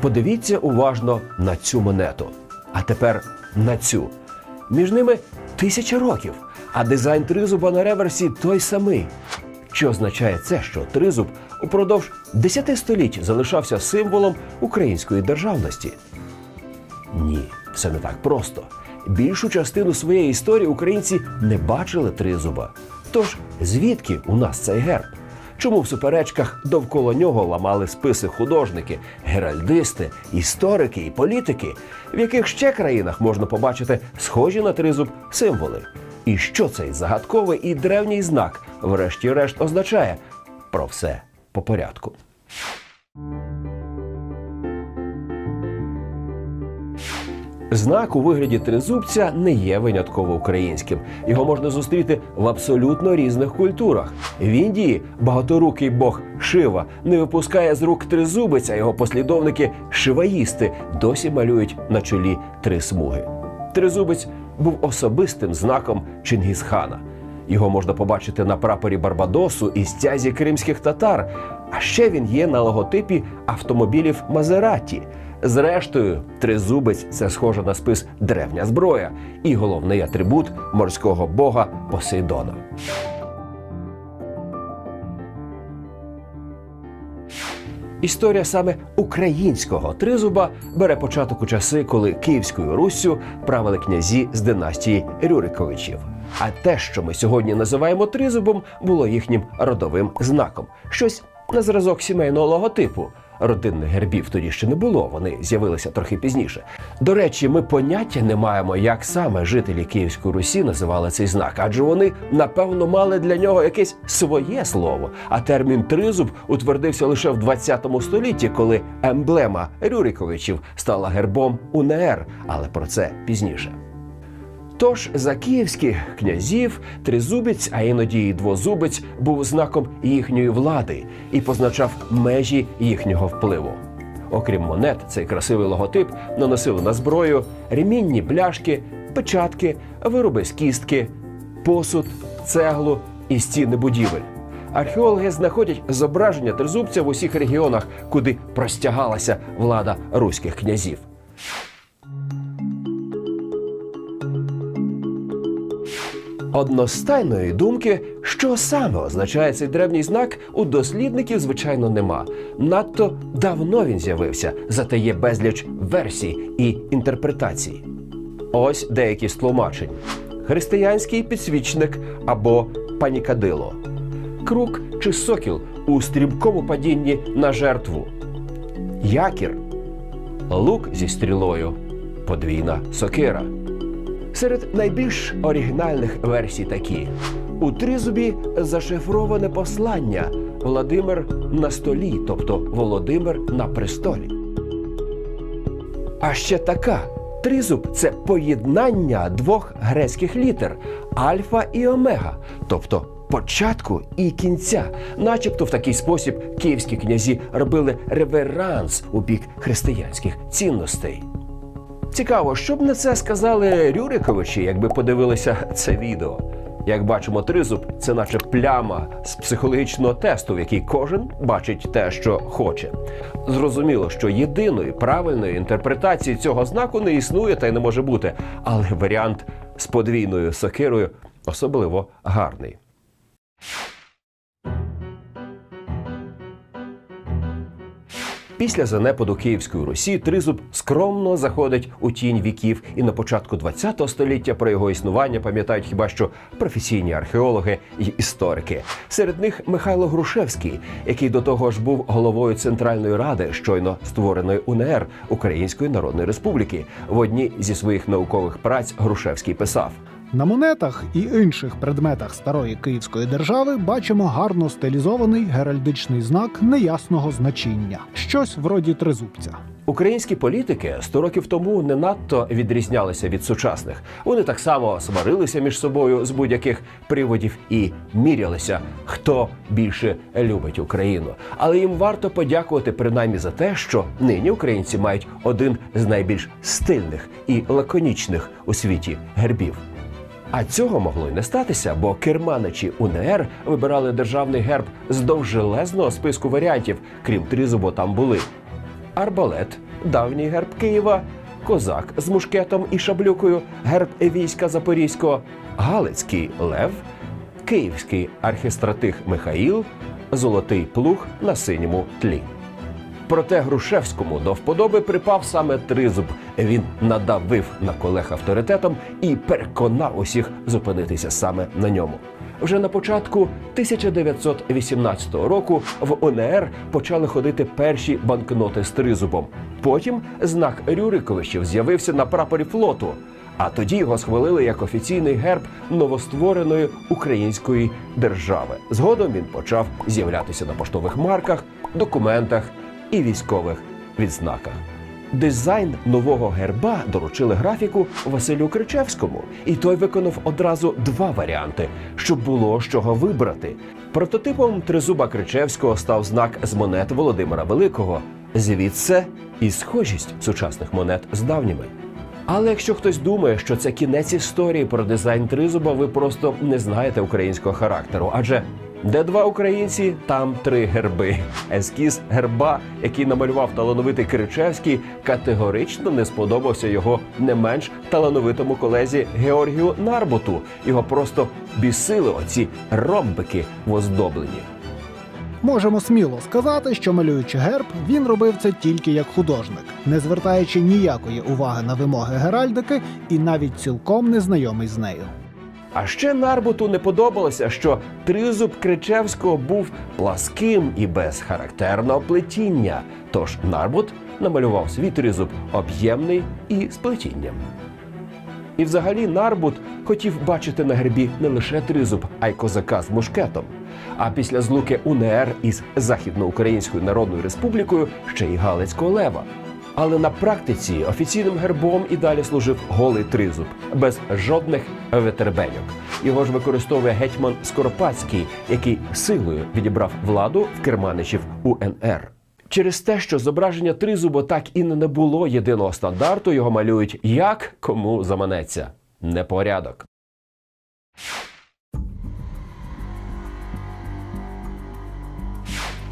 Подивіться уважно на цю монету. А тепер на цю. Між ними тисяча років, а дизайн тризуба на реверсі той самий. Що означає це, що тризуб упродовж 10 століть залишався символом української державності? Ні, все не так просто. Більшу частину своєї історії українці не бачили тризуба. Тож звідки у нас цей герб? Чому в суперечках довкола нього ламали списи художники, геральдисти, історики і політики, в яких ще країнах можна побачити схожі на тризуб символи? І що цей загадковий і древній знак, врешті-решт, означає? Про все по порядку. Знак у вигляді тризубця не є винятково українським. Його можна зустріти в абсолютно різних культурах. В Індії багаторукий бог Шива не випускає з рук тризубець, а його послідовники шиваїсти досі малюють на чолі три смуги. Тризубець був особистим знаком Чингісхана. Його можна побачити на прапорі Барбадосу і стязі кримських татар. А ще він є на логотипі автомобілів Мазераті. Зрештою, тризубець це схоже на спис древня зброя і головний атрибут морського бога Посейдона. Історія саме українського тризуба бере початок у часи, коли Київською Руссю правили князі з династії Рюриковичів. А те, що ми сьогодні називаємо тризубом, було їхнім родовим знаком. Щось на зразок сімейного логотипу. Родинних гербів тоді ще не було, вони з'явилися трохи пізніше. До речі, ми поняття не маємо, як саме жителі Київської Русі називали цей знак, адже вони напевно мали для нього якесь своє слово. А термін тризуб утвердився лише в 20 столітті, коли емблема Рюриковичів стала гербом УНР, але про це пізніше. Тож за київських князів тризубець, а іноді й двозубець, був знаком їхньої влади і позначав межі їхнього впливу. Окрім монет, цей красивий логотип наносили на зброю ремінні бляшки, печатки, вироби з кістки, посуд, цеглу і стіни будівель. Археологи знаходять зображення тризубця в усіх регіонах, куди простягалася влада руських князів. Одностайної думки, що саме означає цей древній знак, у дослідників, звичайно, нема. Надто давно він з'явився, зате є безліч версій і інтерпретацій. Ось деякі з тлумачень: християнський підсвічник або панікадило, крук чи сокіл у стрімкому падінні на жертву, якір, лук зі стрілою, подвійна сокира. Серед найбільш оригінальних версій такі: у тризубі зашифроване послання Владимир на столі, тобто Володимир на престолі. А ще така: тризуб це поєднання двох грецьких літер альфа і омега, тобто початку і кінця. Начебто в такий спосіб київські князі робили реверанс у бік християнських цінностей. Цікаво, що б на це сказали Рюриковичі, якби подивилися це відео. Як бачимо, тризуб це наче пляма з психологічного тесту, в якій кожен бачить те, що хоче. Зрозуміло, що єдиної правильної інтерпретації цього знаку не існує та й не може бути, але варіант з подвійною сокирою особливо гарний. Після занепаду Київської Русі тризуб скромно заходить у тінь віків, і на початку ХХ століття про його існування пам'ятають хіба що професійні археологи і історики. Серед них Михайло Грушевський, який до того ж був головою Центральної ради щойно створеної УНР Української Народної Республіки. В одній зі своїх наукових праць Грушевський писав. На монетах і інших предметах старої Київської держави бачимо гарно стилізований геральдичний знак неясного значення, щось вроді тризубця. Українські політики 100 років тому не надто відрізнялися від сучасних. Вони так само сварилися між собою з будь-яких приводів і мірялися, хто більше любить Україну. Але їм варто подякувати принаймні за те, що нині українці мають один з найбільш стильних і лаконічних у світі гербів. А цього могло й не статися, бо керманичі УНР вибирали державний герб з довжелезного списку варіантів, крім тризубу там були арбалет, давній герб Києва, козак з мушкетом і шаблюкою, герб війська Запорізького, Галицький лев, Київський архістратих Михаїл, золотий плуг на синьому тлі. Проте Грушевському до вподоби припав саме тризуб. Він надавив на колег авторитетом і переконав усіх зупинитися саме на ньому. Вже на початку 1918 року в УНР почали ходити перші банкноти з тризубом. Потім знак Рюриковичів з'явився на прапорі флоту. А тоді його схвалили як офіційний герб новоствореної української держави. Згодом він почав з'являтися на поштових марках, документах і військових відзнаках. Дизайн нового герба доручили графіку Василю Кричевському, і той виконав одразу два варіанти, щоб було з чого вибрати. Прототипом тризуба Кричевського став знак з монет Володимира Великого. Звідси і схожість сучасних монет з давніми. Але якщо хтось думає, що це кінець історії про дизайн тризуба, ви просто не знаєте українського характеру. Адже де два українці, там три герби. Ескіз герба, який намалював талановитий Кричевський, категорично не сподобався його не менш талановитому колезі Георгію Нарботу. Його просто бісили оці ромбики в оздобленні. Можемо сміло сказати, що малюючи герб, він робив це тільки як художник, не звертаючи ніякої уваги на вимоги геральдики і навіть цілком незнайомий з нею. А ще Нарбуту не подобалося, що тризуб Кричевського був пласким і без характерного плетіння. Тож Нарбут намалював свій тризуб об'ємний і з плетінням. І взагалі Нарбут хотів бачити на гербі не лише тризуб, а й козака з мушкетом. А після злуки УНР із Західноукраїнською Народною Республікою ще й Галицького лева. Але на практиці офіційним гербом і далі служив голий тризуб без жодних ветербеньок. Його ж використовує гетьман Скоропадський, який силою відібрав владу в керманичів УНР. Через те, що зображення тризуба так і не було єдиного стандарту, його малюють як кому заманеться. Непорядок.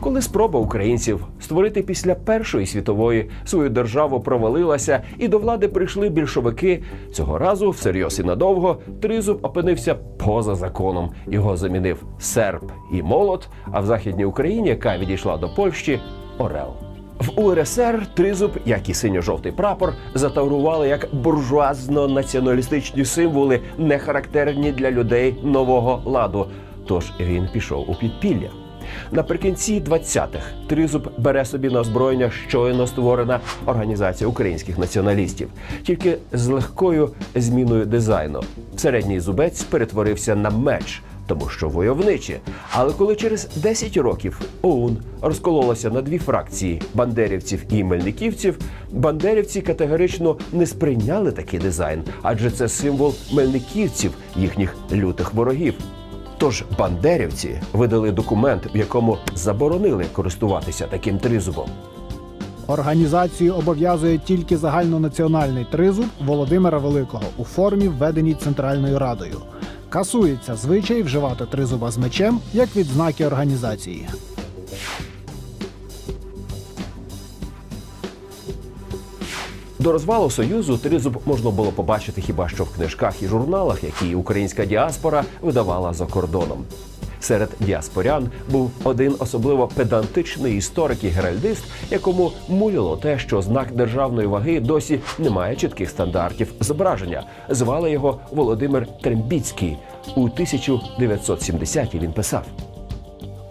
Коли спроба українців створити після Першої світової свою державу провалилася, і до влади прийшли більшовики, цього разу всерйоз і надовго тризуб опинився поза законом. Його замінив серп і молот. А в західній Україні, яка відійшла до Польщі, орел. В УРСР тризуб, як і синьо-жовтий прапор, затаврували як буржуазно-націоналістичні символи, не характерні для людей нового ладу. Тож він пішов у підпілля. Наприкінці 20-х тризуб бере собі на озброєння щойно створена організація українських націоналістів, тільки з легкою зміною дизайну. Середній зубець перетворився на меч, тому що войовничі. Але коли через 10 років ОУН розкололося на дві фракції бандерівців і мельниківців, бандерівці категорично не сприйняли такий дизайн, адже це символ мельниківців, їхніх лютих ворогів. Тож бандерівці видали документ, в якому заборонили користуватися таким тризубом. Організацію обов'язує тільки загальнонаціональний тризуб Володимира Великого у формі, введеній Центральною Радою. Касується звичай вживати тризуба з мечем як відзнаки організації. До розвалу союзу тризуб можна було побачити хіба що в книжках і журналах, які українська діаспора видавала за кордоном. Серед діаспорян був один особливо педантичний історик і геральдист, якому муляло те, що знак державної ваги досі не має чітких стандартів зображення. Звали його Володимир Трембіцький. У 1970-ті він писав.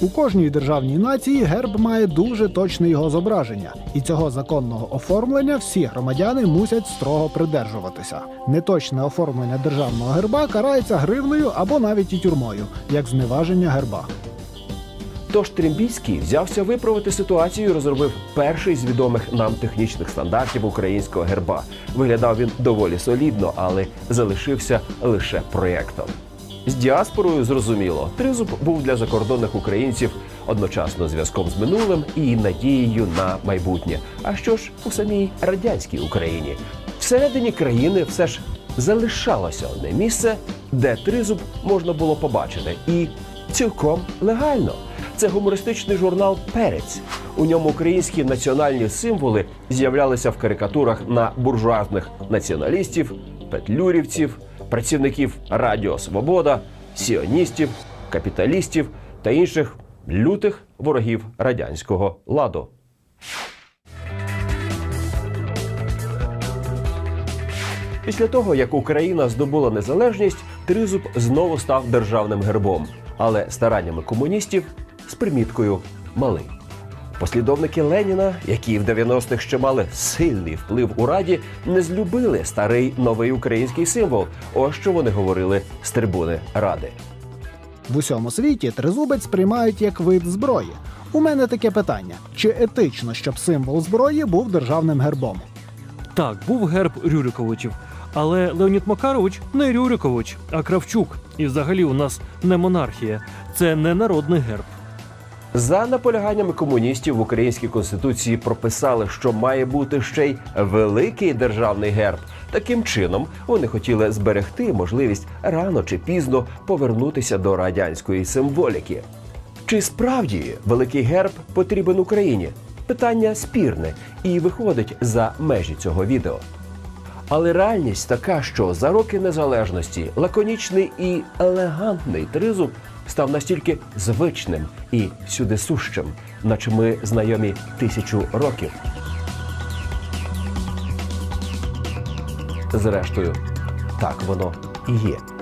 У кожній державній нації герб має дуже точне його зображення, і цього законного оформлення всі громадяни мусять строго придержуватися. Неточне оформлення державного герба карається гривнею або навіть і тюрмою, як зневаження герба. Тож Трембійський взявся виправити ситуацію і розробив перший з відомих нам технічних стандартів українського герба. Виглядав він доволі солідно, але залишився лише проєктом. З діаспорою зрозуміло, тризуб був для закордонних українців одночасно зв'язком з минулим і надією на майбутнє. А що ж у самій радянській Україні? Всередині країни все ж залишалося одне місце, де тризуб можна було побачити, і цілком легально. Це гумористичний журнал Перець. У ньому українські національні символи з'являлися в карикатурах на буржуазних націоналістів, петлюрівців, працівників Радіо Свобода, сіоністів, капіталістів та інших лютих ворогів радянського ладу. Після того, як Україна здобула незалежність, тризуб знову став державним гербом, але стараннями комуністів з приміткою малий. Послідовники Леніна, які в 90-х ще мали сильний вплив у раді, не злюбили старий новий український символ. Ось що вони говорили з трибуни ради. В усьому світі тризубець сприймають як вид зброї. У мене таке питання: чи етично, щоб символ зброї був державним гербом? Так, був герб Рюриковичів. Але Леонід Макарович не Рюрикович, а Кравчук. І взагалі у нас не монархія, це не народний герб. За наполяганнями комуністів в українській конституції прописали, що має бути ще й великий державний герб. Таким чином вони хотіли зберегти можливість рано чи пізно повернутися до радянської символіки. Чи справді великий герб потрібен Україні? Питання спірне і виходить за межі цього відео. Але реальність така, що за роки незалежності лаконічний і елегантний тризуб став настільки звичним і всюдисущим, наче ми знайомі тисячу років. Зрештою, так воно і є.